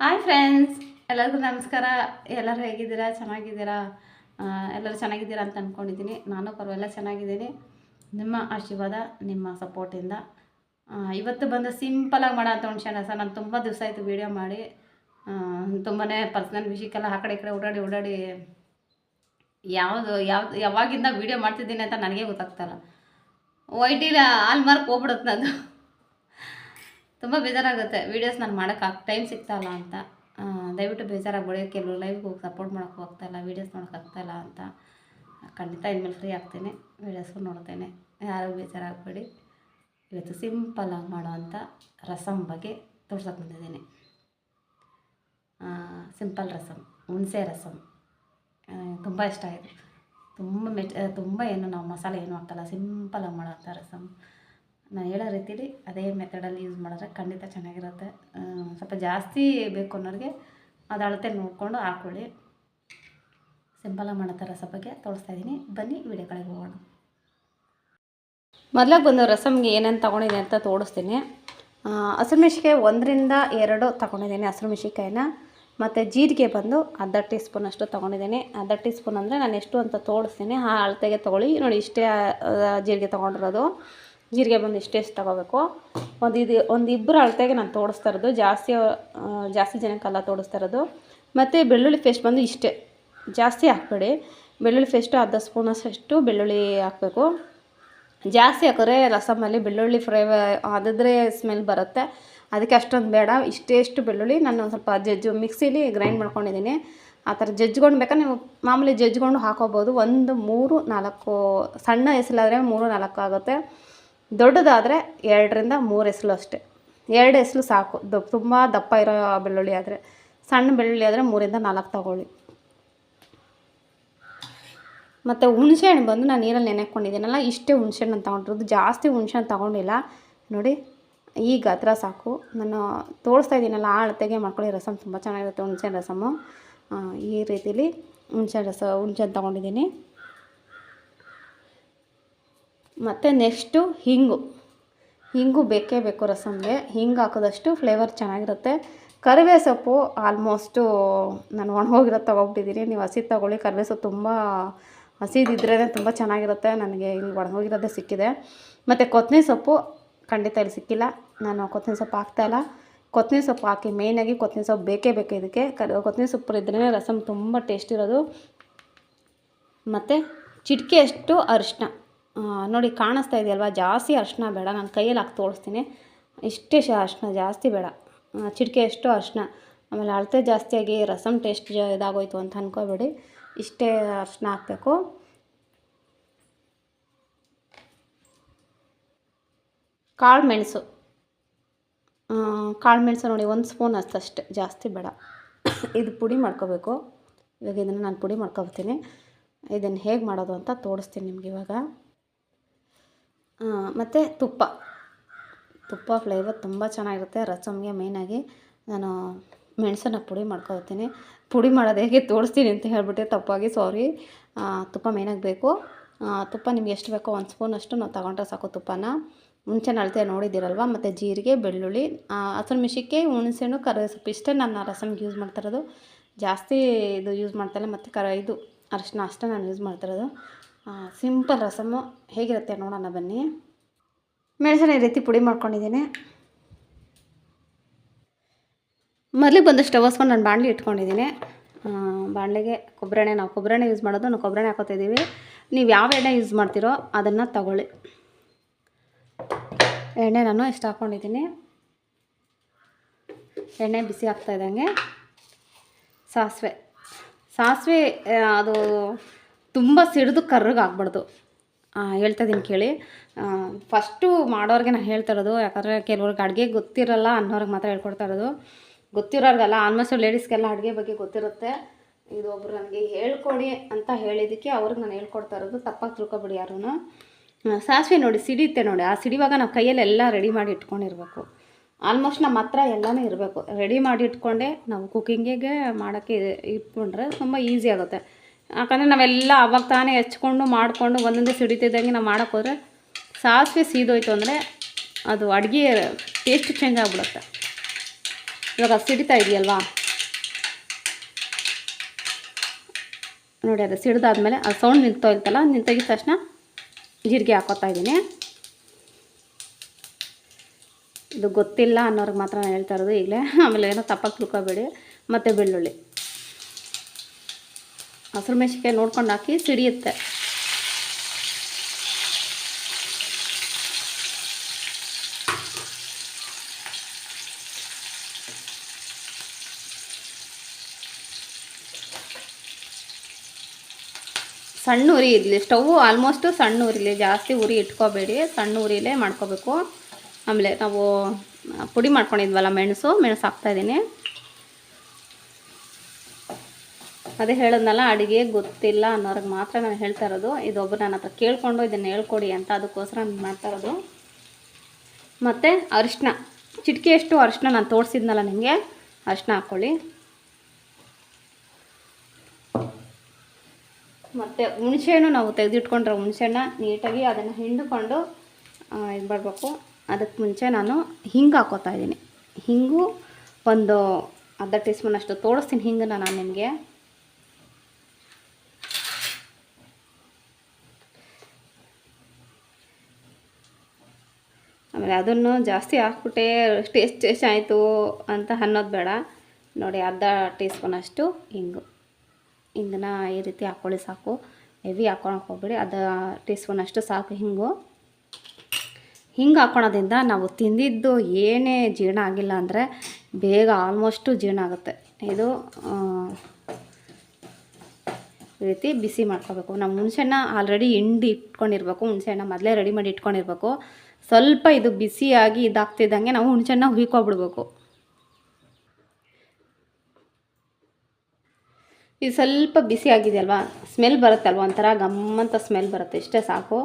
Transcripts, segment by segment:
Hi friends ಎಲ್ಲರಿಗೂ ನಮಸ್ಕಾರ. ಎಲ್ಲರೂ ಹೇಗಿದ್ದೀರಾ? ಚೆನ್ನಾಗಿದ್ದೀರಾ? ಎಲ್ಲರೂ ಚೆನ್ನಾಗಿದ್ದೀರಾ ಅಂತ ಅಂದ್ಕೊಂಡಿದ್ದೀನಿ ನಾನು ಪರವಾಗಿಲ್ಲ, ಚೆನ್ನಾಗಿದ್ದೀನಿ. ನಿಮ್ಮ ಆಶೀರ್ವಾದ, ನಿಮ್ಮ ಸಪೋರ್ಟಿಂದ ಇವತ್ತು ಬಂದು ಸಿಂಪಲಾಗಿ ಮಾಡೋ ಅಂತ ಒಂದು ಸರ್. ನಾನು ತುಂಬ ದಿವಸ ಆಯಿತು ವೀಡಿಯೋ ಮಾಡಿ. ತುಂಬಾ ಪರ್ಸ್ನಲ್ ವಿಷಯಕ್ಕೆಲ್ಲ ಆ ಕಡೆ ಈ ಕಡೆ ಓಡಾಡಿ ಓಡಾಡಿ ಯಾವುದು, ಯಾವ್ದು, ಯಾವಾಗಿಂದ ವೀಡಿಯೋ ಮಾಡ್ತಿದ್ದೀನಿ ಅಂತ ನನಗೆ ಗೊತ್ತಾಗ್ತಾಯಿಲ್ಲ ವೈಟಿಲಿ ಆಲ್ ಮಾರ್ಕ್ ಹೋಗ್ಬಿಡುತ್ತೆ ನಂದು. ತುಂಬ ಬೇಜಾರಾಗುತ್ತೆ. ವೀಡಿಯೋಸ್ ನಾನು ಮಾಡೋಕ್ಕೆ ಟೈಮ್ ಸಿಗ್ತಾಯಿಲ್ಲ ಅಂತ. ದಯವಿಟ್ಟು ಬೇಜಾರಾಗ್ಬೇಡಿ. ಕೆಲವು ಲೈವ್ಗೆ ಹೋಗಿ ಸಪೋರ್ಟ್ ಮಾಡೋಕ್ಕೆ ಹೋಗ್ತಾಯಿಲ್ಲ ವೀಡಿಯೋಸ್ ನೋಡೋಕ್ಕಾಗ್ತಾಯಿಲ್ಲ ಅಂತ. ಖಂಡಿತ ಇನ್ಮೇಲೆ ಫ್ರೀ ಆಗ್ತೇನೆ. ವೀಡಿಯೋಸ್ಗೂ ನೋಡ್ತೇನೆ. ಯಾರು ಬೇಜಾರಾಗಬೇಡಿ. ಇವತ್ತು ಸಿಂಪಲಾಗಿ ಮಾಡೋವಂಥ ರಸಮ್ ಬಗ್ಗೆ ತೋರ್ಸೋಕೆ ಬಂದಿದ್ದೀನಿ. ಸಿಂಪಲ್ ರಸಮ್ ಹುಣಸೆ ರಸಮ್ ತುಂಬ ಇಷ್ಟ ಆಯಿತು. ತುಂಬ ಮೆಚ್ ತುಂಬ ಏನು ನಾವು ಮಸಾಲೆ ಏನು ಹಾಕಲ್ಲ ಸಿಂಪಲಾಗಿ ಮಾಡೋವಂಥ ರಸಮ್ ನಾನು ಹೇಳೋ ರೀತಿಲಿ ಅದೇ ಮೆಥಡಲ್ಲಿ ಯೂಸ್ ಮಾಡಿದ್ರೆ ಖಂಡಿತ ಚೆನ್ನಾಗಿರುತ್ತೆ. ಸ್ವಲ್ಪ ಜಾಸ್ತಿ ಬೇಕು ಅನ್ನೋರಿಗೆ ಅದು ಅಳತೆ ನೋಡಿಕೊಂಡು ಹಾಕ್ಕೊಳ್ಳಿ ಸಿಂಪಲಾಗಿ ಮಾಡೋ ಥರ ಬಗ್ಗೆ ತೋರಿಸ್ತಾ ಇದ್ದೀನಿ. ಬನ್ನಿ ವಿಡಿಯೋಗಳಿಗೆ ಹೋಗೋಣ. ಮೊದಲಾಗಿ ಬಂದು ರಸಮ್ಗೆ ಏನೇನು ತೊಗೊಂಡಿದ್ದೀನಿ ಅಂತ ತೋರಿಸ್ತೀನಿ. ಹಸಿರು ಮೆಣಸಿಕಾಯಿ ಒಂದರಿಂದ ಎರಡು ತೊಗೊಂಡಿದ್ದೀನಿ ಹಸಿರು ಮೆಣಸಿಕಾಯಿನ ಮತ್ತು ಜೀರಿಗೆ ಬಂದು ಅರ್ಧ ಟೀ ಸ್ಪೂನ್ ಅಷ್ಟು ತೊಗೊಂಡಿದ್ದೀನಿ. ಅರ್ಧ ಟೀ ಸ್ಪೂನ್ ಅಂದರೆ ನಾನು ಎಷ್ಟು ಅಂತ ತೋರಿಸ್ತೀನಿ. ಆ ಅಳತೆಗೆ ತೊಗೊಳ್ಳಿ. ನೋಡಿ ಇಷ್ಟೇ ಜೀರಿಗೆ ತೊಗೊಂಡಿರೋದು. ಜೀರಿಗೆ ಬಂದು ಇಷ್ಟೆಷ್ಟು ತೊಗೋಬೇಕು. ಒಂದು ಇದು ಒಂದು ಇಬ್ಬರು ಅಳತೆಗೆ ನಾನು ತೋಡಿಸ್ತಾ ಇರೋದು. ಜಾಸ್ತಿ ಜಾಸ್ತಿ ಜನಕ್ಕೆಲ್ಲ ತೋಡಿಸ್ತಾ ಇರೋದು. ಮತ್ತು ಬೆಳ್ಳುಳ್ಳಿ ಪೇಸ್ಟ್ ಬಂದು ಇಷ್ಟೇ. ಜಾಸ್ತಿ ಹಾಕ್ಬೇಡಿ. ಬೆಳ್ಳುಳ್ಳಿ ಪೇಸ್ಟು ಅರ್ಧ ಸ್ಪೂನಷ್ಟು ಬೆಳ್ಳುಳ್ಳಿ ಹಾಕಬೇಕು. ಜಾಸ್ತಿ ಹಾಕಿದ್ರೆ ರಸಮಲ್ಲಿ ಬೆಳ್ಳುಳ್ಳಿ ಫ್ರೈ ಅದಿದ್ರೆ ಸ್ಮೆಲ್ ಬರುತ್ತೆ. ಅದಕ್ಕೆ ಅಷ್ಟೊಂದು ಬೇಡ. ಇಷ್ಟೇಷ್ಟು ಬೆಳ್ಳುಳ್ಳಿ ನಾನು ಒಂದು ಸ್ವಲ್ಪ ಜಜ್ಜು, ಮಿಕ್ಸಿಲಿ ಗ್ರೈಂಡ್ ಮಾಡ್ಕೊಂಡಿದ್ದೀನಿ. ಆ ಥರ ಜಜ್ಕೊಂಡು ಬೇಕಾದ್ರೆ ನೀವು ಮಾಮೂಲಿ ಜಜ್ಕೊಂಡು ಹಾಕೋಬೋದು. ಒಂದು ಮೂರು ನಾಲ್ಕು, ಸಣ್ಣ ಹೆಸಲಾದರೆ ಮೂರು ನಾಲ್ಕು ಆಗುತ್ತೆ. ದೊಡ್ಡದಾದರೆ ಎರಡರಿಂದ ಮೂರು ಹೆಸಲು ಅಷ್ಟೇ. ಎರಡು ಹೆಸಲು ಸಾಕು. ದ, ತುಂಬ ದಪ್ಪ ಇರೋ ಬೆಳ್ಳುಳ್ಳಿ ಆದರೆ, ಸಣ್ಣ ಬೆಳ್ಳುಳ್ಳಿ ಆದರೆ ಮೂರಿಂದ ನಾಲ್ಕು ತಗೊಳ್ಳಿ. ಮತ್ತು ಹುಣಸೆಹಣ್ಣು ಬಂದು ನಾನು ನೀರಲ್ಲಿ ನೆನೆಕೊಂಡಿದ್ದೀನಲ್ಲ, ಇಷ್ಟೇ ಹುಣಸೆಹಣ್ಣು ತೊಗೊಂಡಿರೋದು. ಜಾಸ್ತಿ ಹುಣಸೆಹಣ್ಣು ತೊಗೊಂಡಿಲ್ಲ. ನೋಡಿ ಈ ಗಾತ್ರ ಸಾಕು. ನಾನು ತೋರಿಸ್ತಾ ಇದ್ದೀನಲ್ಲ, ಆ ಅಳತೆಗೆ ಮಾಡ್ಕೊಳ್ಳಿ. ರಸಮ್ ತುಂಬ ಚೆನ್ನಾಗಿರುತ್ತೆ ಹುಣಸೆಹಣ್ಣು ರಸಮು. ಈ ರೀತಿಲಿ ಹುಣಸೆ ರಸ ಹುಣಸೆಹಣ್ಣು ತೊಗೊಂಡಿದ್ದೀನಿ. ಮತ್ತು ನೆಕ್ಸ್ಟು ಹಿಂಗು. ಹಿಂಗು ಬೇಕೇ ಬೇಕು ರಸಮ್ಗೆ ಹಿಂಗೆ ಹಾಕೋದಷ್ಟು ಫ್ಲೇವರ್ ಚೆನ್ನಾಗಿರುತ್ತೆ. ಕರಿಬೇವು ಸೊಪ್ಪು ಆಲ್ಮೋಸ್ಟು ನಾನು ಒಣಗೋಗಿರೋದು ತೊಗೊಬಿಟ್ಟಿದ್ದೀನಿ. ನೀವು ಹಸಿ ತೊಗೊಳ್ಳಿ. ಕರಿಬೇವು ಸೊಪ್ಪು ತುಂಬ ಹಸಿದಿದ್ರೇ ತುಂಬ ಚೆನ್ನಾಗಿರುತ್ತೆ. ನನಗೆ ಇಲ್ಲಿ ಒಣಗೋಗಿರೋದೇ ಸಿಕ್ಕಿದೆ. ಮತ್ತು ಕೊತ್ತಂಬರಿ ಸೊಪ್ಪು ಖಂಡಿತ ಇಲ್ಲಿ ಸಿಕ್ಕಿಲ್ಲ. ನಾನು ಕೊತ್ತಂಬರಿ ಸೊಪ್ಪು ಹಾಕ್ತಾಯಿಲ್ಲ ಕೊತ್ತಂಬರಿ ಸೊಪ್ಪು ಹಾಕಿ ಮೇಯ್ನಾಗಿ ಕೊತ್ತಂಬರಿ ಸೊಪ್ಪು ಬೇಕೇ ಬೇಕು ಇದಕ್ಕೆ. ಕ ಕೊತ್ತಂಬರಿ ಸೊಪ್ಪು ಇದ್ರೇ ರಸಮ್ ತುಂಬ ಟೇಸ್ಟ್ ಇರೋದು. ಮತ್ತು ಚಿಟಿಕೆಯಷ್ಟು ಅರಿಶಿನ ನೋಡಿ ಕಾಣಿಸ್ತಾ ಇದೆಯಲ್ವಾ? ಜಾಸ್ತಿ ಅರ್ಶಿನ ಬೇಡ, ನಾನು ಕೈಯಲ್ಲಿ ಹಾಕಿ ತೋರಿಸ್ತೀನಿ. ಇಷ್ಟೇ ಶ ಅರ್ಶಿನ ಜಾಸ್ತಿ ಬೇಡ. ಚಿಟಿಕೆ ಎಷ್ಟು ಅರ್ಶಿನ ಆಮೇಲೆ ಅಳತೆ ಜಾಸ್ತಿಯಾಗಿ ರಸಮ್ ಟೇಸ್ಟ್ ಇದಾಗೋಯ್ತು ಅಂತ ಅಂದ್ಕೋಬೇಡಿ ಇಷ್ಟೇ ಅರ್ಶಿನ ಹಾಕಬೇಕು. ಕಾಳು ಮೆಣಸು ಕಾಳು ಮೆಣಸು ನೋಡಿ, ಒಂದು ಸ್ಪೂನ್ ಅಷ್ಟೇ, ಜಾಸ್ತಿ ಬೇಡ. ಇದು ಪುಡಿ ಮಾಡ್ಕೋಬೇಕು. ಇವಾಗ ಇದನ್ನು ನಾನು ಪುಡಿ ಮಾಡ್ಕೊಬರ್ತೀನಿ. ಇದನ್ನು ಹೇಗೆ ಮಾಡೋದು ಅಂತ ತೋರಿಸ್ತೀನಿ ನಿಮ್ಗೆ ಇವಾಗ. ಮತ್ತು ತುಪ್ಪ. ತುಪ್ಪ ಫ್ಲೇವರ್ ತುಂಬ ಚೆನ್ನಾಗಿರುತ್ತೆ. ರಸಮ್ಗೆ ಮೇಯ್ನಾಗಿ ನಾನು ಮೆಣಸನ್ನ ಪುಡಿ ಮಾಡ್ಕೊಳ್ತೀನಿ. ಪುಡಿ ಮಾಡೋದು ಹೇಗೆ ತೋರಿಸ್ತೀನಿ ಅಂತ ಹೇಳಿಬಿಟ್ಟೆ, ತಪ್ಪಾಗಿ ಸಾರಿ ತುಪ್ಪ ಮೇಯ್ನಾಗಿ ಬೇಕು. ತುಪ್ಪ ನಿಮ್ಗೆ ಎಷ್ಟು ಬೇಕೋ ಒಂದು ಸ್ಪೂನ್ ಅಷ್ಟು ನಾವು ತಗೊಂಡ್ರೆ ಸಾಕು ತುಪ್ಪನ. ಮುಂಚೆ ಅಳತೆ ನೋಡಿದ್ದೀರಲ್ವ? ಮತ್ತು ಜೀರಿಗೆ, ಬೆಳ್ಳುಳ್ಳಿ ಹಸಿರು ಮಿಶಿಕ್ಕೆ ಹುಣಸೆಹಣ್ಣು ಕರಿಬೇವು ಸೊಪ್ಪು ಇಷ್ಟೇ ನಾನು ರಸಮ್ಗೆ ಯೂಸ್ ಮಾಡ್ತಿರೋದು ಜಾಸ್ತಿ ಇದು ಯೂಸ್ ಮಾಡ್ತಾಯಿಲ್ಲ ಮತ್ತು ಕರ, ಇದು ಅರಿಶಿನ ಅಷ್ಟೇ ನಾನು ಯೂಸ್ ಮಾಡ್ತಿರೋದು ಸಿಂಪಲ್ ರಸಮು ಹೇಗಿರುತ್ತೆ ನೋಡೋಣ ಬನ್ನಿ. ಮೆಣಸನ್ನ ಈ ರೀತಿ ಪುಡಿ ಮಾಡ್ಕೊಂಡಿದ್ದೀನಿ. ಮೊದಲಿಗೆ ಬಂದು ಸ್ಟವ್ ಹಸ್ಕೊಂಡು ನಾನು ಬಾಣಲಿ ಇಟ್ಕೊಂಡಿದ್ದೀನಿ. ಬಾಣಲೆಗೆ ಕೊಬ್ಬರಿ ಎಣ್ಣೆ ನಾವು ಕೊಬ್ಬರಿ ಯೂಸ್ ಮಾಡೋದು, ನಾವು ಕೊಬ್ಬರಿ ಎಣ್ಣೆ ಹಾಕೋತಿದ್ದೀವಿ ನೀವು ಯಾವ ಎಣ್ಣೆ ಯೂಸ್ ಮಾಡ್ತೀರೋ ಅದನ್ನು ತಗೊಳ್ಳಿ. ಎಣ್ಣೆ ನಾನು ಇಷ್ಟು ಹಾಕ್ಕೊಂಡಿದ್ದೀನಿ ಎಣ್ಣೆ ಬಿಸಿ ಆಗ್ತಾ ಇದ್ದಂಗೆ. ಸಾಸಿವೆ. ಸಾಸಿವೆ ಅದು ತುಂಬ ಸಿಡಿದು ಕರ್ರಗೆ ಆಗ್ಬಾರ್ದು. ಹೇಳ್ತಾ ಇದ್ದೀನಿ ಕೇಳಿ. ಫಸ್ಟು ಮಾಡೋರಿಗೆ ನಾನು ಹೇಳ್ತಾ ಇರೋದು, ಯಾಕಂದರೆ ಕೆಲವ್ರಿಗೆ ಅಡುಗೆ ಗೊತ್ತಿರಲ್ಲ ಅನ್ನೋರಿಗೆ ಮಾತ್ರ ಹೇಳ್ಕೊಡ್ತಾ ಇರೋದು. ಗೊತ್ತಿರೋರಿಗೆಲ್ಲ ಆಲ್ಮೋಸ್ಟ್ ಲೇಡೀಸ್ಗೆಲ್ಲ ಅಡುಗೆ ಬಗ್ಗೆ ಗೊತ್ತಿರುತ್ತೆ. ಇದು ಒಬ್ರು ನನಗೆ ಹೇಳ್ಕೊಡಿ ಅಂತ ಹೇಳಿದ್ದಕ್ಕೆ ಅವ್ರಿಗೆ ನಾನು ಹೇಳ್ಕೊಡ್ತಾ ಇರೋದು, ತಪ್ಪಾಗಿ ತಿಳ್ಕೊಬಿಡಿ ಯಾರೂ ಸಾಸಿವೆ ನೋಡಿ, ಸಿಡಿಯುತ್ತೆ ನೋಡಿ, ಆ ಸಿಡಿವಾಗ ನಾವು ಕೈಯಲ್ಲಿ ಎಲ್ಲ ರೆಡಿ ಮಾಡಿ ಇಟ್ಕೊಂಡಿರ್ಬೇಕು. ಆಲ್ಮೋಸ್ಟ್ ನಮ್ಮ ಹತ್ರ ಎಲ್ಲನೂ ಇರಬೇಕು. ರೆಡಿ ಮಾಡಿ ಇಟ್ಕೊಂಡೆ ನಾವು ಕುಕ್ಕಿಂಗಿಗೆ ಮಾಡೋಕ್ಕೆ ಇಟ್ಕೊಂಡ್ರೆ ತುಂಬ ಈಸಿ ಆಗುತ್ತೆ. ಯಾಕಂದರೆ ನಾವೆಲ್ಲ ಅವಾಗ ತಾನೇ ಹೆಚ್ಕೊಂಡು ಮಾಡಿಕೊಂಡು ಒಂದೊಂದೇ ಸಿಡಿತಿದ್ದಂಗೆ ನಾವು ಮಾಡೋಕ್ಕೋದ್ರೆ ಸಾಸಿವೆ ಸೀದೋಯ್ತು ಅಂದರೆ ಅದು ಅಡುಗೆ ಟೇಸ್ಟ್ ಚೇಂಜ್ ಆಗಿಬಿಡುತ್ತೆ. ಇವಾಗ ಅದು ಸಿಡಿತಾ ಇದೆಯಲ್ವಾ? ನೋಡಿ, ಅದು ಸಿಡ್ದಾದ್ಮೇಲೆ ಅದು ಸೌಂಡ್ ನಿಂತೋಯ್ತಲ್ಲ ನಿಂತೋಗಿದ ತಕ್ಷಣ ಜೀರಿಗೆ ಹಾಕೋತಾ ಇದ್ದೀನಿ. ಇದು ಗೊತ್ತಿಲ್ಲ ಅನ್ನೋರಿಗೆ ಮಾತ್ರ ನಾನು ಹೇಳ್ತಾ ಇರೋದು ಈಗಲೇ. ಆಮೇಲೆ ಏನೋ ತಪ್ಪಾಗಿ ತಿಳ್ಕೊಬೇಡಿ. ಮತ್ತು ಬೆಳ್ಳುಳ್ಳಿ. ಹಸಿರು ಮೆಣಸಿನ್ಕಾಯಿ ನೋಡ್ಕೊಂಡು ಹಾಕಿ ಸಿಡಿಯುತ್ತೆ. ಸಣ್ಣ ಉರಿ ಇರಲಿ, ಸ್ಟವ್ ಆಲ್ಮೋಸ್ಟು ಸಣ್ಣ ಉರಿಲಿ, ಜಾಸ್ತಿ ಉರಿ ಇಟ್ಕೋಬೇಡಿ, ಸಣ್ಣ ಉರಿಲೇ ಮಾಡ್ಕೋಬೇಕು. ಆಮೇಲೆ ನಾವು ಪುಡಿ ಮಾಡ್ಕೊಂಡಿದ್ವಲ್ಲ ಮೆಣಸು ಮೆಣಸು ಹಾಕ್ತಾಯಿದ್ದೀನಿ ಅದೇ ಹೇಳಿದ್ನಲ್ಲ, ಅಡುಗೆ ಗೊತ್ತಿಲ್ಲ ಅನ್ನೋರಿಗೆ ಮಾತ್ರ ನಾನು ಹೇಳ್ತಾ ಇರೋದು. ಇದೊಬ್ಬರು ನನ್ನ ಹತ್ರ ಕೇಳಿಕೊಂಡು ಇದನ್ನು ಹೇಳ್ಕೊಡಿ ಅಂತ ಅದಕ್ಕೋಸ್ಕರ ನಾನು ಮಾಡ್ತಾ ಇರೋದು. ಮತ್ತು ಅರಿಶಿನ ಚಿಟಿಕೆಯಷ್ಟು ಅರಿಶಿನ ನಾನು ತೋರಿಸಿದ್ನಲ್ಲ ನಿಮಗೆ ಅರಿಶಿನ ಹಾಕ್ಕೊಳ್ಳಿ ಮತ್ತು ಹುಣಸೆಹಣ್ಣು ನಾವು ತೆಗೆದಿಟ್ಕೊಂಡ್ರೆ ಹುಣಸೆಹಣ್ಣ ನೀಟಾಗಿ ಅದನ್ನು ಹಿಂಡ್ಕೊಂಡು ಇದು ಮಾಡಬೇಕು. ಅದಕ್ಕೆ ಮುಂಚೆ ನಾನು ಹಿಂಗೆ ಹಾಕೋತಾ ಇದ್ದೀನಿ. ಹಿಂಗು ಒಂದು ಅರ್ಧ ಟೀ ಸ್ಪೂನ್ ಅಷ್ಟು ತೋರಿಸ್ತೀನಿ ಹಿಂಗನ್ನ ನಾನು ನಿಮಗೆ. ಆಮೇಲೆ ಅದನ್ನು ಜಾಸ್ತಿ ಹಾಕ್ಬಿಟ್ಟೆ, ಟೇಸ್ಟ್ ಟೇಸ್ಟ್ ಆಯಿತು ಅಂತ ಅನ್ನೋದು ಬೇಡ. ನೋಡಿ ಅರ್ಧ ಟೀ ಸ್ಪೂನ್ ಅಷ್ಟು ಹಿಂಗು ಹಿಂಗನ್ನ ಈ ರೀತಿ ಹಾಕ್ಕೊಳ್ಳಿ ಸಾಕು. ಹೆವಿ ಹಾಕೊಳಕ್ಕೆ ಹೋಗ್ಬೇಡಿ. ಅರ್ಧ ಟೀ ಸ್ಪೂನ್ ಅಷ್ಟು ಸಾಕು ಹಿಂಗು ಹಿಂಗೆ ಹಾಕೊಳೋದ್ರಿಂದ ನಾವು ತಿಂದಿದ್ದು ಏನೇ ಜೀರ್ಣ ಆಗಿಲ್ಲ ಅಂದರೆ ಬೇಗ ಆಲ್ಮೋಸ್ಟು ಜೀರ್ಣ ಆಗುತ್ತೆ. ಇದು ಈ ರೀತಿ ಬಿಸಿ ಮಾಡ್ಕೋಬೇಕು. ನಾವು ಹುಣಸೆಹಣ್ಣ ಆಲ್ರೆಡಿ ಹಿಂಡಿ ಇಟ್ಕೊಂಡಿರ್ಬೇಕು. ಹುಣಸೆಹಣ್ಣ ಮೊದಲೇ ರೆಡಿ ಮಾಡಿ ಇಟ್ಕೊಂಡಿರ್ಬೇಕು. ಸ್ವಲ್ಪ ಇದು ಬಿಸಿಯಾಗಿ ಇದಾಗ್ತಿದ್ದಂಗೆ ನಾವು ಹುಣಸೆಣ್ಣ ಹುಯ್ಕೊಬಿಡ್ಬೇಕು. ಇದು ಸ್ವಲ್ಪ ಬಿಸಿ ಸ್ಮೆಲ್ ಸ್ಮೆಲ್ ಅಲ್ವಾ? ಒಂಥರ ಗಮ್ಮಂತ ಸ್ಮೆಲ್ ಬರುತ್ತೆ. ಇಷ್ಟೇ ಸಾಕು.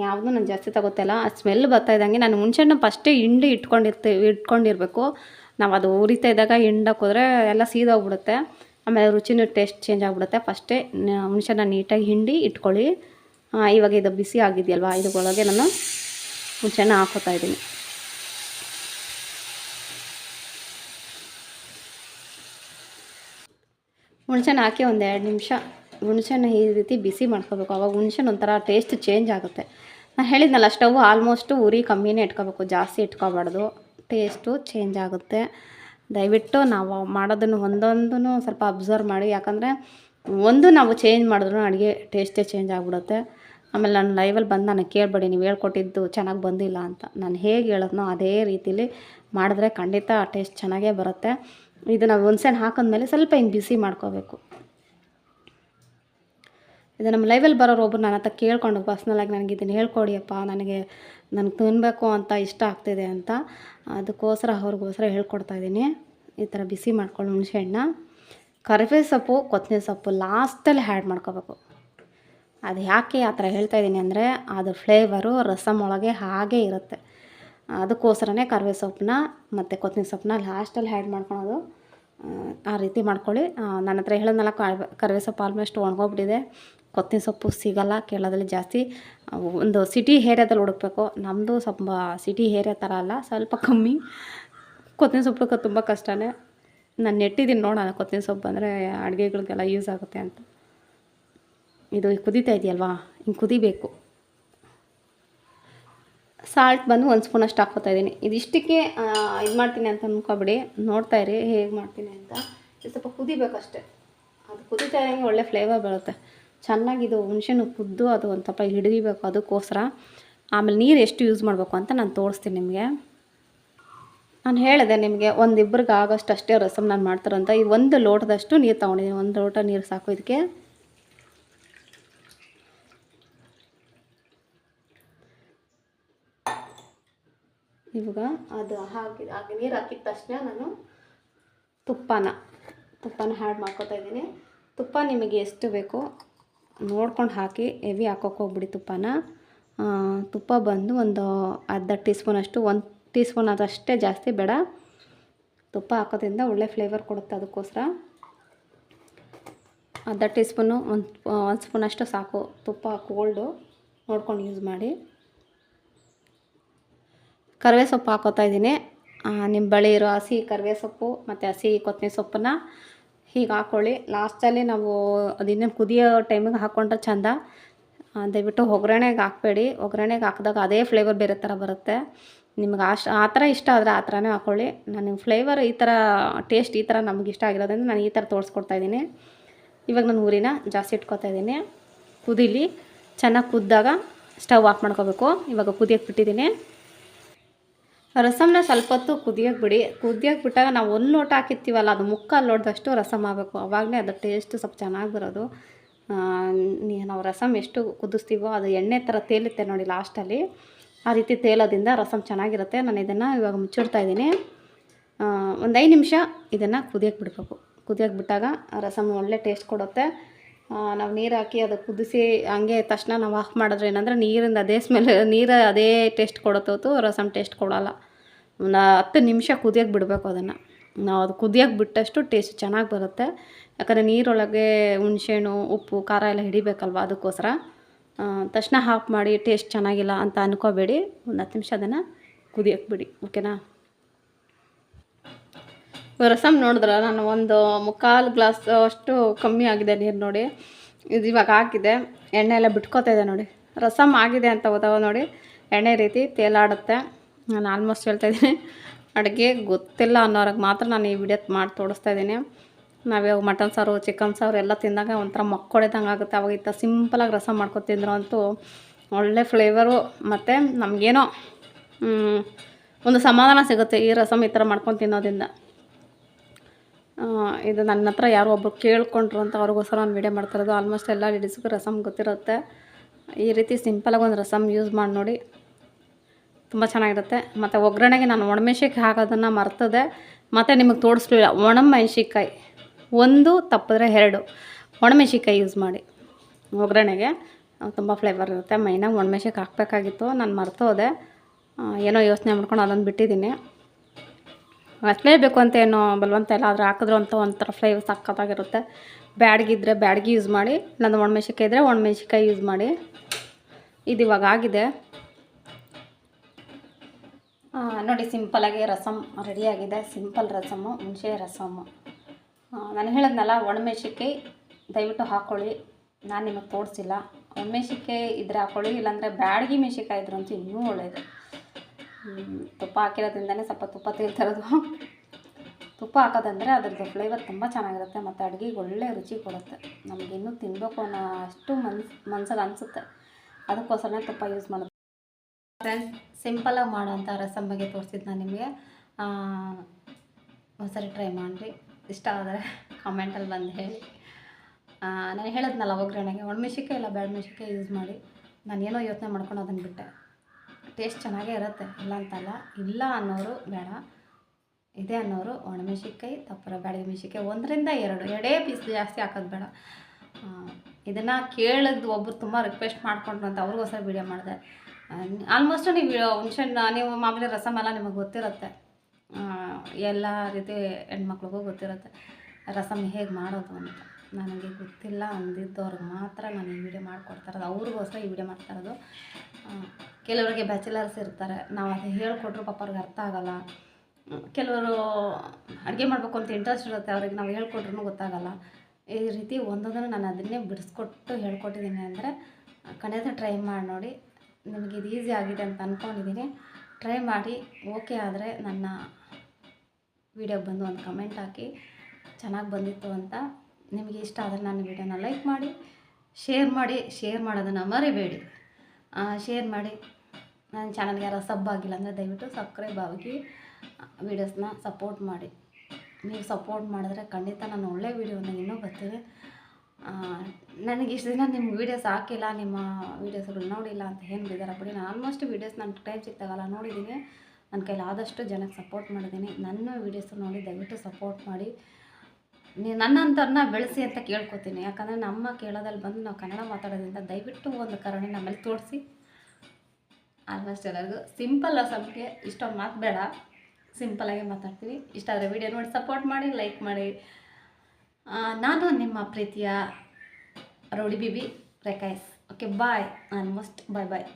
ಯಾವುದು ನಾನು ಜಾಸ್ತಿ ತಗೋತಿಲ್ಲ. ಆ ಸ್ಮೆಲ್ ಬರ್ತಾ ಇದ್ದಂಗೆ ನಾನು ಹುಣಸೆಹಣ್ಣು ಫಸ್ಟೇ ಹಿಂಡಿ ಇಟ್ಕೊಂಡಿರ್ತೀವಿ ಇಟ್ಕೊಂಡಿರಬೇಕು. ನಾವು ಅದು ಉರಿತಾ ಇದ್ದಾಗ ಹಿಂಡಕ್ಕೆ ಹೋದ್ರೆ ಎಲ್ಲ ಸೀದೋಗ್ಬಿಡುತ್ತೆ. ಆಮೇಲೆ ರುಚಿನೂ ಟೇಸ್ಟ್ ಚೇಂಜ್ ಆಗಿಬಿಡುತ್ತೆ. ಫಸ್ಟೇ ಹುಣಸೆಣ್ಣ ನೀಟಾಗಿ ಹಿಂಡಿ ಇಟ್ಕೊಳ್ಳಿ. ಇವಾಗ ಇದು ಬಿಸಿ ಆಗಿದೆಯಲ್ವಾ ಇದ್ರೊಳಗೆ ನಾನು ಹುಣ್ಸೆಹಣ್ಣ ಹಾಕೋತಾ ಇದ್ದೀನಿ. ಹುಣಸೆಹಣ್ಣು ಹಾಕಿ ಒಂದು ಎರಡು ನಿಮಿಷ. ಹುಣಸೆಹಣ್ಣು ಈ ರೀತಿ ಬಿಸಿ ಮಾಡ್ಕೋಬೇಕು. ಅವಾಗ ಹುಣಸೆಹಣ್ಣು ಒಂಥರ ಟೇಸ್ಟ್ ಚೇಂಜ್ ಆಗುತ್ತೆ. ನಾನು ಹೇಳಿದ್ನಲ್ಲ ಸ್ಟವ್ ಆಲ್ಮೋಸ್ಟು ಉರಿ ಕಮ್ಮಿನೇ ಇಟ್ಕೋಬೇಕು. ಜಾಸ್ತಿ ಇಟ್ಕೋಬಾರ್ದು. ಟೇಸ್ಟು ಚೇಂಜ್ ಆಗುತ್ತೆ. ದಯವಿಟ್ಟು ನಾವು ಮಾಡೋದನ್ನು ಒಂದೊಂದೂ ಸ್ವಲ್ಪ ಅಬ್ಸರ್ವ್ ಮಾಡಿ. ಯಾಕಂದರೆ, ಒಂದು ನಾವು ಚೇಂಜ್ ಮಾಡಿದ್ರು ಅಡುಗೆ ಟೇಸ್ಟೇ ಚೇಂಜ್ ಆಗಿಬಿಡುತ್ತೆ. ಆಮೇಲೆ ನಾನು ಲೈವಲ್ಲಿ ಬಂದು ನನಗೆ ಕೇಳಬೇಡಿ, ನೀವು ಹೇಳ್ಕೊಟ್ಟಿದ್ದು ಚೆನ್ನಾಗಿ ಬಂದಿಲ್ಲ ಅಂತ. ನಾನು ಹೇಗೆ ಹೇಳಿದ್ನೋ ಅದೇ ರೀತಿಲಿ ಮಾಡಿದ್ರೆ ಖಂಡಿತ ಟೇಸ್ಟ್ ಚೆನ್ನಾಗೇ ಬರುತ್ತೆ. ಇದು ನಾವು ಹುಣ್ಸೆಹಣ್ಣು ಹಾಕಿದ್ಮೇಲೆ ಸ್ವಲ್ಪ ಹಿಂಗೆ ಬಿಸಿ ಮಾಡ್ಕೋಬೇಕು. ಇದು ನಮ್ಮ ಲೈವಲ್ಲಿ ಬರೋರು ಒಬ್ರು ನನ್ನ ಹತ್ರ ಕೇಳ್ಕೊಂಡು ಪರ್ಸ್ನಲಾಗಿ ನನಗೆ ಇದನ್ನು ಹೇಳ್ಕೊಡಿಯಪ್ಪ, ನನಗೆ ನನಗೆ ತಿನ್ನಬೇಕು ಅಂತ ಇಷ್ಟ ಆಗ್ತಿದೆ ಅಂತ. ಅದಕ್ಕೋಸ್ಕರ ಅವ್ರಿಗೋಸ್ಕರ ಹೇಳ್ಕೊಡ್ತಾ ಇದ್ದೀನಿ ಈ ಥರ ಬಿಸಿ ಮಾಡ್ಕೊಂಡು ಹುಣಸೆಹಣ್ಣ ಕರಿಬೇವು ಸೊಪ್ಪು ಕೊತ್ತಂಬರಿ ಸೊಪ್ಪು ಲಾಸ್ಟಲ್ಲಿ ಹ್ಯಾಡ್ ಮಾಡ್ಕೋಬೇಕು. ಅದು ಯಾಕೆ ಆ ಥರ ಹೇಳ್ತಾ ಇದ್ದೀನಿ ಅಂದರೆ ಅದು ಫ್ಲೇವರು ರಸಮ್ ಒಳಗೆ ಹಾಗೇ ಇರುತ್ತೆ. ಅದಕ್ಕೋಸ್ಕರನೇ ಕರಿವೆ ಸೊಪ್ಪನ್ನ ಮತ್ತು ಕೊತ್ತಂಬರಿ ಸೊಪ್ಪನ್ನ ಲಾಸ್ಟಲ್ಲಿ ಹ್ಯಾಡ್ ಮಾಡ್ಕೊಳೋದು. ಆ, ರೀತಿ ಮಾಡ್ಕೊಳ್ಳಿ. ನನ್ನ ಹತ್ರ ಹೇಳಿದ್ನಲ್ಲ ಕರಿವೆ ಸೊಪ್ಪು ಆಲ್ಮೋಸ್ಟ್ ಒಣಗೋಗ್ಬಿಟ್ಟಿದೆ. ಕೊತ್ತಂಬರಿ ಸೊಪ್ಪು ಸಿಗಲ್ಲ ಕೇರಳದಲ್ಲಿ ಜಾಸ್ತಿ. ಒಂದು ಸಿಟಿ ಏರಿಯಾದಲ್ಲಿ ಹುಡುಕ್ಬೇಕು. ನಮ್ಮದು ಸ್ವಲ್ಪ ಸಿಟಿ ಏರಿಯಾ ಥರ ಅಲ್ಲ ಸ್ವಲ್ಪ ಕಮ್ಮಿ. ಕೊತ್ತಂಬರಿ ಸೊಪ್ಪು ತುಂಬ ಕಷ್ಟನೇ. ನಾನು ನೆಟ್ಟಿದ್ದೀನಿ ನೋಡೋಣ ಕೊತ್ತಂಬರಿ ಸೊಪ್ಪು ಅಂದರೆ ಅಡುಗೆಗಳಿಗೆಲ್ಲ ಯೂಸ್ ಆಗುತ್ತೆ ಅಂತ. ಇದು ಕುದೀತಾ ಇದೆಯಲ್ವಾ? ಹಿಂಗೆ ಕುದಿಬೇಕು. ಸಾಲ್ಟ್ ಬಂದು ಒಂದು ಸ್ಪೂನ್ ಅಷ್ಟು ಹಾಕ್ಕೋತಾ ಇದ್ದೀನಿ. ಇದಿಷ್ಟಕ್ಕೆ ಇದು ಮಾಡ್ತೀನಿ ಅಂತ ಅಂದ್ಕೊಬಿಡಿ ನೋಡ್ತಾ ಇರಿ, ಹೇಗೆ ಮಾಡ್ತೀನಿ ಅಂತ. ಸ್ವಲ್ಪ ಕುದಿಬೇಕಷ್ಟೆ ಅದು ಕುದಿತಾ ಇದ್ದಂಗೆ ಒಳ್ಳೆ ಫ್ಲೇವರ್ ಬರುತ್ತೆ. ಚೆನ್ನಾಗಿ ಇದು ಹುಣ್ಸೆಹಣ್ಣು ಕುದ್ದು, ಅದು ಒಂದು ಸ್ವಲ್ಪ ಹಿಡಿದಿಬೇಕು ಅದಕ್ಕೋಸ್ಕರ. ಆಮೇಲೆ ನೀರು ಎಷ್ಟು ಯೂಸ್ ಮಾಡಬೇಕು ಅಂತ ನಾನು ತೋರಿಸ್ತೀನಿ ನಿಮಗೆ. ನಾನು ಹೇಳಿದೆ ನಿಮಗೆ ಒಂದಿಬ್ಬರಿಗೆ ಆಗೋಷ್ಟು ಅಷ್ಟೇ ರಸಮ್ ನಾನು ಮಾಡ್ತಾರಂತ. ಈ ಒಂದು ಲೋಟದಷ್ಟು ನೀರು ತೊಗೊಂಡಿದ್ದೀನಿ ಒಂದು ಲೋಟ ನೀರು ಸಾಕು ಇದಕ್ಕೆ ಇವಾಗ ಅದು ಹಾಕಿ ಹಾಗೆ ನೀರು ಹಾಕಿದ ತಕ್ಷಣ ನಾನು ತುಪ್ಪನ ತುಪ್ಪನ ಹ್ಯಾಡ್ ಮಾಡ್ಕೊತಾ ಇದ್ದೀನಿ. ತುಪ್ಪ ನಿಮಗೆ ಎಷ್ಟು ಬೇಕೋ ನೋಡ್ಕೊಂಡು ಹಾಕಿ, ಹೆವಿ ಹಾಕೋಕೆ ಹೋಗ್ಬಿಡಿ ತುಪ್ಪನ. ತುಪ್ಪ ಬಂದು ಒಂದು ಅರ್ಧ ಟೀ ಸ್ಪೂನಷ್ಟು ಒಂದು ಟೀ ಸ್ಪೂನ್ ಅದಷ್ಟೇ ಜಾಸ್ತಿ ಬೇಡ. ತುಪ್ಪ ಹಾಕೋದ್ರಿಂದ ಒಳ್ಳೆ ಫ್ಲೇವರ್ ಕೊಡುತ್ತೆ ಅದಕ್ಕೋಸ್ಕರ. ಅರ್ಧ ಟೀ ಸ್ಪೂನು ಒಂದು ಒಂದು ಸ್ಪೂನಷ್ಟು ಸಾಕು ತುಪ್ಪ ಕೋಲ್ಡು ನೋಡ್ಕೊಂಡು ಯೂಸ್ ಮಾಡಿ. ಕರಿವೆ ಸೊಪ್ಪು ಹಾಕೋತಾ ಇದ್ದೀನಿ. ನಿಮ್ಮ ಬಳಿ ಇರೋ ಹಸಿ ಕರಿವೆ ಸೊಪ್ಪು ಮತ್ತು ಹಸಿ ಕೊತ್ತಂಬರಿ ಸೊಪ್ಪನ್ನ ಹೀಗೆ ಹಾಕ್ಕೊಳ್ಳಿ ಲಾಸ್ಟಲ್ಲಿ ನಾವು ಅದಿನ್ನೇ ಕುದಿಯೋ ಟೈಮಿಗೆ ಹಾಕ್ಕೊಂಡ್ರೆ ಚಂದ. ದಯವಿಟ್ಟು ಒಗ್ಗರಣೆಗೆ ಹಾಕ್ಬೇಡಿ. ಒಗ್ಗರಣೆಗೆ ಹಾಕಿದಾಗ ಅದೇ ಫ್ಲೇವರ್ ಬೇರೆ ಥರ ಬರುತ್ತೆ. ನಿಮ್ಗೆ ಅಷ್ಟು ಆ ಥರ ಇಷ್ಟ ಆದರೆ ಆ ಥರನೇ ಹಾಕ್ಕೊಳ್ಳಿ ನನಗೆ ಫ್ಲೇವರ್ ಈ ಥರ ಟೇಸ್ಟ್ ಈ ಥರ ನಮ್ಗೆ ಇಷ್ಟ ಆಗಿರೋದ್ರಿಂದ ನಾನು ಈ ಥರ ತೋರಿಸ್ಕೊಡ್ತಾ ಇದ್ದೀನಿ. ಇವಾಗ ನಾನು ಊರಿನ ಜಾಸ್ತಿ ಇಟ್ಕೊತಾ ಇದ್ದೀನಿ. ಕುದೀಲಿ, ಚೆನ್ನಾಗಿ ಕುದ್ದಾಗ ಸ್ಟವ್ ಆಫ್ ಮಾಡ್ಕೋಬೇಕು. ಇವಾಗ ಕುದಿಯೋಕ್ಕೆ ಬಿಟ್ಟಿದ್ದೀನಿ. ರಸಮ್ನ ಸ್ವಲ್ಪ ಹೊತ್ತು ಕುದಿಯೋಕೆ ಬಿಡಿ ಕುದಿಯೋಕೆ ಬಿಟ್ಟಾಗ ನಾವು ಒಂದು ಲೋಟ ಹಾಕಿರ್ತೀವಲ್ಲ, ಅದು ಮುಕ್ಕಾಲು ಲೋಟದಷ್ಟು ರಸಮ್ ಆಗಬೇಕು. ಅವಾಗಲೇ ಅದು ಟೇಸ್ಟ್ ಸ್ವಲ್ಪ ಚೆನ್ನಾಗಿ ಬರೋದು. ನಾವು ರಸಮ್ ಎಷ್ಟು ಕುದಿಸ್ತೀವೋ ಅದು ಎಣ್ಣೆ ಥರ ತೇಲುತ್ತೆ ನೋಡಿ ಲಾಸ್ಟಲ್ಲಿ ಆ ರೀತಿ ತೇಲೋದ್ರಿಂದ ರಸಮ್ ಚೆನ್ನಾಗಿರುತ್ತೆ. ನಾನು ಇದನ್ನು ಇವಾಗ ಮುಚ್ಚಿಡ್ತಾ ಇದ್ದೀನಿ. ಒಂದು ಐದು ನಿಮಿಷ ಇದನ್ನು ಕುದಿಯೋಕೆ ಬಿಡಬೇಕು ಕುದಿಯೋಕೆ ಬಿಟ್ಟಾಗ ರಸಮ್ ಒಳ್ಳೆ ಟೇಸ್ಟ್ ಕೊಡುತ್ತೆ. ನಾವು ನೀರು ಹಾಕಿ ಅದು ಕುದಿಸಿ ಹಂಗೆ ತಕ್ಷಣ ನಾವು ಆಫ್ ಮಾಡಿದ್ರೆ ಏನಂದರೆ ನೀರಿಂದ ಅದೇ ಸ್ಮೆಲ್ ನೀರು ಅದೇ ಟೇಸ್ಟ್ ಕೊಡುತ್ತೆ ಹೊರ್ತು ರಸಮ್ ಟೇಸ್ಟ್ ಕೊಡೋಲ್ಲ. ಒಂದು ಹತ್ತು ನಿಮಿಷ ಕುದಿಯೋಕೆ ಬಿಡಬೇಕು ಅದನ್ನು. ನಾವು ಅದು ಕುದಿಯೋಕೆ ಬಿಟ್ಟಷ್ಟು ಟೇಸ್ಟ್ ಚೆನ್ನಾಗಿ ಬರುತ್ತೆ. ಯಾಕಂದರೆ ನೀರೊಳಗೆ ಹುಣ್ಸೆಹಣ್ಣು, ಉಪ್ಪು, ಖಾರ ಎಲ್ಲ ಹಿಡಿಬೇಕಲ್ವ ಅದಕ್ಕೋಸ್ಕರ. ತಕ್ಷಣ ಹಾಫ್ ಮಾಡಿ ಟೇಸ್ಟ್ ಚೆನ್ನಾಗಿಲ್ಲ ಅಂತ ಅನ್ಕೋಬೇಡಿ. ಒಂದು ಹತ್ತು ನಿಮಿಷ ಅದನ್ನು ಕುದಿಯೋಕೆ ಬಿಡಿ ಓಕೆನಾ ರಸಮ್ ನೋಡಿದ್ರೆ ನಾನು ಒಂದು ಮುಕ್ಕಾಲು ಗ್ಲಾಸ್ ಅಷ್ಟು ಕಮ್ಮಿ ಆಗಿದೆ ನೀರು ನೋಡಿ. ಇದು ಇವಾಗ ಹಾಕಿದೆ. ಎಣ್ಣೆ ಎಲ್ಲ ಬಿಟ್ಕೋತಾ ಇದೆ ನೋಡಿ. ರಸಮ್ ಆಗಿದೆ ಅಂತ ಗೊತ್ತಾಗೋ ನೋಡಿ. ಎಣ್ಣೆ ರೀತಿ ತೇಲಾಡುತ್ತೆ. ನಾನು ಆಲ್ಮೋಸ್ಟ್ ಹೇಳ್ತಾ ಇದ್ದೀನಿ. ಅಡುಗೆ ಗೊತ್ತಿಲ್ಲ ಅನ್ನೋರಿಗೆ ಮಾತ್ರ ನಾನು ಈ ವಿಡಿಯೋ ಮಾಡಿ ತೋರಿಸ್ತಾ ಇದ್ದೀನಿ. ನಾವ್ಯಾವ ಮಟನ್ ಸಾರು ಚಿಕನ್ ಸಾರು ಎಲ್ಲ ತಿಂದಾಗ ಒಂಥರ ಮಕ್ಕೊಳಿದಂಗೆ ಆಗುತ್ತೆ. ಅವಾಗ ಥರ ಸಿಂಪಲಾಗಿ ರಸಮ್ ಮಾಡ್ಕೊತಿದ್ರು ತಿಂದ್ರು ಅಂತೂ ಒಳ್ಳೆ ಫ್ಲೇವರು ಮತ್ತು ನಮಗೇನೋ ಒಂದು ಸಮಾಧಾನ ಸಿಗುತ್ತೆ ಈ ರಸಮ್ ಈ ಥರ ಮಾಡ್ಕೊಂಡು ತಿನ್ನೋದ್ರಿಂದ. ಇದು ನನ್ನ ಹತ್ರ ಯಾರೋ ಒಬ್ಬರು ಕೇಳ್ಕೊಂಡ್ರು ಅಂತ ಅವ್ರಿಗೋಸ್ಕರ ನಾನು ವೀಡಿಯೋ ಮಾಡ್ತಿರೋದು. ಆಲ್ಮೋಸ್ಟ್ ಎಲ್ಲ ಲೇಡೀಸ್ಗೂ ರಸಮ್ ಗೊತ್ತಿರುತ್ತೆ. ಈ ರೀತಿ ಸಿಂಪಲಾಗಿ ಒಂದು ರಸಮ್ ಯೂಸ್ ಮಾಡಿ ನೋಡಿ. ತುಂಬ ಚೆನ್ನಾಗಿರುತ್ತೆ. ಮತ್ತು ಒಗ್ಗರಣೆಗೆ ನಾನು ಒಣಮೆಣ್ಸಿನ್ಕಾಯಿ ಹಾಕೋದನ್ನು ಮರ್ತದೆ. ಮತ್ತು ನಿಮಗೆ ತೋರಿಸ್ಲಿಲ್ಲ. ಒಣಮೆಣ್ಸಿಕಾಯಿ ಒಂದು, ತಪ್ಪಿದ್ರೆ ಎರಡು. ಒಣಮೆಣ್ಸಿನ್ಕಾಯಿ ಯೂಸ್ ಮಾಡಿ. ಒಗ್ಗರಣೆಗೆ. ತುಂಬ ಫ್ಲೇವರ್ ಇರುತ್ತೆ. ಮೈನಾಗ ಒಣಮೆಣ್ಸಿನ್ಕಾಯಿ ಹಾಕಬೇಕಾಗಿತ್ತು. ನಾನು ಮರ್ತೋದೆ. ಏನೋ ಯೋಚನೆ ಮಾಡ್ಕೊಂಡು ಅದನ್ನು ಬಿಟ್ಟಿದ್ದೀನಿ. ಹಚ್ಚಲೇಬೇಕು ಅಂತ ಏನು ಬಲವಂತ ಇಲ್ಲ ಆದರೆ ಹಾಕಿದ್ರೆ ಅಂತ ಒಂಥರ ಫ್ಲೇವರ್ ಸಕ್ಕತ್ತಾಗಿರುತ್ತೆ. ಬ್ಯಾಡ್ಗಿದ್ರೆ ಬ್ಯಾಡ್ಗಿ ಯೂಸ್ ಮಾಡಿ, ಇಲ್ಲಾಂದ್ರೆ ಒಣಮೆಶಿಕಾಯಿ ಇದ್ದರೆ ಒಣಮೆಣ್ಸಿಕಾಯಿ ಯೂಸ್ ಮಾಡಿ. ಇದು ಇವಾಗ ಆಗಿದೆ. ನೋಡಿ ಸಿಂಪಲಾಗಿ ರಸಮ್ ರೆಡಿಯಾಗಿದೆ ಸಿಂಪಲ್ ರಸಮ್ಮು ಹುಣಸೆ ರಸಮ್ಮು ನಾನು ಹೇಳಿದ್ನಲ್ಲ ಒಣಮೆಶಿಕಾಯಿ ದಯವಿಟ್ಟು ಹಾಕ್ಕೊಳ್ಳಿ ನಾನು ನಿಮಗೆ ತೋರಿಸಿಲ್ಲ. ಒಣಮೆಣ್ಸಿನ್ಕಾಯಿ ಇದ್ರೆ ಹಾಕ್ಕೊಳ್ಳಿ ಇಲ್ಲಾಂದರೆ ಬ್ಯಾಡ್ಗಿ ಮೆಣ್ಸಿನ್ಕಾಯಿ ಇದ್ರಂತೂ ಇನ್ನೂ ಒಳ್ಳೆಯದು ತುಪ್ಪ ಹಾಕಿರೋದ್ರಿಂದನೇ ಸ್ವಲ್ಪ ತುಪ್ಪ ತೇಲ್ತಿರೋದು ತುಪ್ಪ ಹಾಕೋದಂದರೆ ಅದ್ರದ್ದು ಫ್ಲೇವರ್ ತುಂಬ ಚೆನ್ನಾಗಿರುತ್ತೆ ಮತ್ತು ಅಡುಗೆಗೆ ಒಳ್ಳೆ ರುಚಿ ಕೊಡುತ್ತೆ. ನಮಗೆ ಇನ್ನೂ ತಿನ್ನಬೇಕು ಅನ್ನೋ ಅಷ್ಟು ಮನ್ಸು, ಮನ್ಸಿಗೆ ಅನಿಸುತ್ತೆ. ಅದಕ್ಕೋಸ್ಕರನೇ ತುಪ್ಪ ಯೂಸ್ ಮಾಡೋದು. ಫ್ರೆಂಡ್ಸ್ ಸಿಂಪಲಾಗಿ ಮಾಡೋಂಥ ರಸಮ್ ಬಗ್ಗೆ ತೋರಿಸಿದ್ದು ನಾನು ನಿಮಗೆ. ಒಂದ್ಸರಿ ಟ್ರೈ ಮಾಡಿರಿ. ಇಷ್ಟ ಆದರೆ ಕಮೆಂಟಲ್ಲಿ ಬಂದು ಹೇಳಿ. ನಾನು ಹೇಳಿದ್ನಲ್ಲ ಒಗ್ಗರಣೆಗೆ. ಒಣಮೆಣ್ಸಿನ್ಕಾಯಿ ಇಲ್ಲ ಬೇಡ ಮೆಣ್ಸಿನ್ಕಾಯಿ ಯೂಸ್ ಮಾಡಿ. ನಾನು ಏನೋ ಯೋಚನೆ ಮಾಡ್ಕೊಂಡು ಅದನ್ನು ಬಿಟ್ಟೆ. ಟೇಸ್ಟ್ ಚೆನ್ನಾಗೇ ಇರುತ್ತೆ. ಇಲ್ಲ ಅಂತಲ್ಲ ಇಲ್ಲ ಅನ್ನೋರು ಬೇಡ. ಇದೆ ಅನ್ನೋರು ಒಣಮೆಣ್ಸಿನ್ಕಾಯಿ, ತಪ್ಪರ ಬ್ಯಾಡಗಿ ಮೆಣ್ಸಿನ್ಕಾಯಿ ಒಂದರಿಂದ ಎರಡು, ಎರಡೇ ಪೀಸ್ ಜಾಸ್ತಿ ಹಾಕೋದು ಬೇಡ. ಇದನ್ನು ಕೇಳಿದ್ದು ಒಬ್ಬರು ತುಂಬ ರಿಕ್ವೆಸ್ಟ್ ಮಾಡ್ಕೊಂಡ್ರು ಅಂತ ಅವ್ರಿಗೋಸ್ಕರ ವೀಡಿಯೋ ಮಾಡಿದೆ. ಆಲ್ಮೋಸ್ಟ್ ನೀವು ಹುಣ್ಸೆ ನೀವು ಮಾಮೂಲಿ ರಸಮ್ ಎಲ್ಲ ನಿಮಗೆ ಗೊತ್ತಿರುತ್ತೆ. ಎಲ್ಲ ರೀತಿ ಹೆಣ್ಮಕ್ಳಿಗೂ ಗೊತ್ತಿರುತ್ತೆ. ರಸಮ್ ಹೇಗೆ ಮಾಡೋದು ಅಂತ. ನನಗೆ ಗೊತ್ತಿಲ್ಲ ಅಂದಿದ್ದವ್ರಿಗೆ ಮಾತ್ರ ನಾನು ಈ ವಿಡಿಯೋ ಮಾಡ್ಕೊಡ್ತಾ ಇರೋದು, ಅವ್ರಿಗೋಸ್ಕರ ಈ ವಿಡಿಯೋ ಮಾಡ್ತಾ ಇರೋದು. ಕೆಲವರಿಗೆ ಬ್ಯಾಚುಲರ್ಸ್ ಇರ್ತಾರೆ. ನಾವು ಅದು ಹೇಳ್ಕೊಟ್ರು ಪಾಪ ಅವ್ರಿಗೆ ಅರ್ಥ ಆಗಲ್ಲ. ಕೆಲವರು ಅಡುಗೆ ಮಾಡಬೇಕು ಅಂತ ಇಂಟ್ರೆಸ್ಟ್ ಇರುತ್ತೆ, ಅವ್ರಿಗೆ ನಾವು ಹೇಳ್ಕೊಟ್ರು ಗೊತ್ತಾಗಲ್ಲ. ಈ ರೀತಿ ಒಂದೊಂದನ್ನು ನಾನು ಅದನ್ನೇ ಬಿಡಿಸ್ಕೊಟ್ಟು ಹೇಳ್ಕೊಟ್ಟಿದ್ದೀನಿ ಅಂದರೆ, ಖಂಡಿತ ಟ್ರೈ ಮಾಡಿ ನೋಡಿ. ನಿಮಗೆ ಇದು ಈಸಿ ಆಗಿದೆ ಅಂತ ಅಂದ್ಕೊಂಡಿದ್ದೀನಿ ಟ್ರೈ ಮಾಡಿ ಓಕೆ ಆದರೆ ನನ್ನ ವಿಡಿಯೋಗೆ ಬಂದು ಒಂದು ಕಮೆಂಟ್ ಹಾಕಿ. ಚೆನ್ನಾಗಿ ಬಂದಿತ್ತು ಅಂತ. ನಿಮಗೆ ಇಷ್ಟ ಆದರೆ ನನ್ನ ವಿಡಿಯೋನ ಲೈಕ್ ಮಾಡಿ ಶೇರ್ ಮಾಡಿ ಶೇರ್ ಮಾಡೋದನ್ನು ಮರಿಬೇಡಿ. ಶೇರ್ ಮಾಡಿ. ನನ್ನ ಚಾನಲ್ಗೆ ಯಾರು ಸಬ್ ಆಗಿಲ್ಲ ಅಂದರೆ ದಯವಿಟ್ಟು ಸಬ್ಸ್ಕ್ರೈಬ್ ಆಗಿ ವೀಡಿಯೋಸ್ನ ಸಪೋರ್ಟ್ ಮಾಡಿ. ನೀವು ಸಪೋರ್ಟ್ ಮಾಡಿದ್ರೆ ಖಂಡಿತ ನಾನು ಒಳ್ಳೆ ವೀಡಿಯೋನ ಇನ್ನೂ ಬರ್ತೀವಿ ನನಗೆ ಇಷ್ಟು ದಿನ ನಿಮ್ಮ ವೀಡಿಯೋಸ್ ಹಾಕಿಲ್ಲ, ನಿಮ್ಮ ವೀಡಿಯೋಸ್ಗಳು ನೋಡಿಲ್ಲ ಅಂತ ಏನು ಬೇಜಾರ ಬಿಡಿ. ನಾನು ಆಲ್ಮೋಸ್ಟ್ ವೀಡಿಯೋಸ್ ನಾನು ಟೈಮ್ ಸಿಕ್ತಾಗಲ್ಲ ನೋಡಿದ್ದೀನಿ ನನ್ನ ಕೈಲಿ ಆದಷ್ಟು ಜನಕ್ಕೆ ಸಪೋರ್ಟ್ ಮಾಡಿದ್ದೀನಿ ನನ್ನ ವೀಡಿಯೋಸ್ ನೋಡಿ ದಯವಿಟ್ಟು ಸಪೋರ್ಟ್ ಮಾಡಿ. ನನ್ನಂಥವ್ರನ್ನ ಬೆಳೆಸಿ ಅಂತ ಕೇಳ್ಕೊತೀನಿ. ಯಾಕಂದರೆ ನಮ್ಮ ಕೇಳೋದಲ್ಲಿ ಬಂದು ನಾವು ಕನ್ನಡ ಮಾತಾಡೋದ್ರಿಂದ ದಯವಿಟ್ಟು ಒಂದು ಕರುಣೆ ನಮ್ಮಲ್ಲಿ ತೋರಿಸಿ. ಆಲ್ಮೋಸ್ಟ್ ಎಲ್ಲರಿಗೂ ಸಿಂಪಲ್ ರಸಮ್ಗೆ ಇಷ್ಟೊಂದು ಮಾತು ಬೇಡ. ಸಿಂಪಲಾಗಿ ಮಾತಾಡ್ತೀವಿ ಇಷ್ಟ ಆದರೆ ವಿಡಿಯೋ ನೋಡಿ ಸಪೋರ್ಟ್ ಮಾಡಿ ಲೈಕ್ ಮಾಡಿ. ನಾನು ನಿಮ್ಮ ಪ್ರೀತಿಯ ರೌಡಿ ಬಿಬಿ ರೆಕಾಯ್ಸ್ okay bye almost bye bye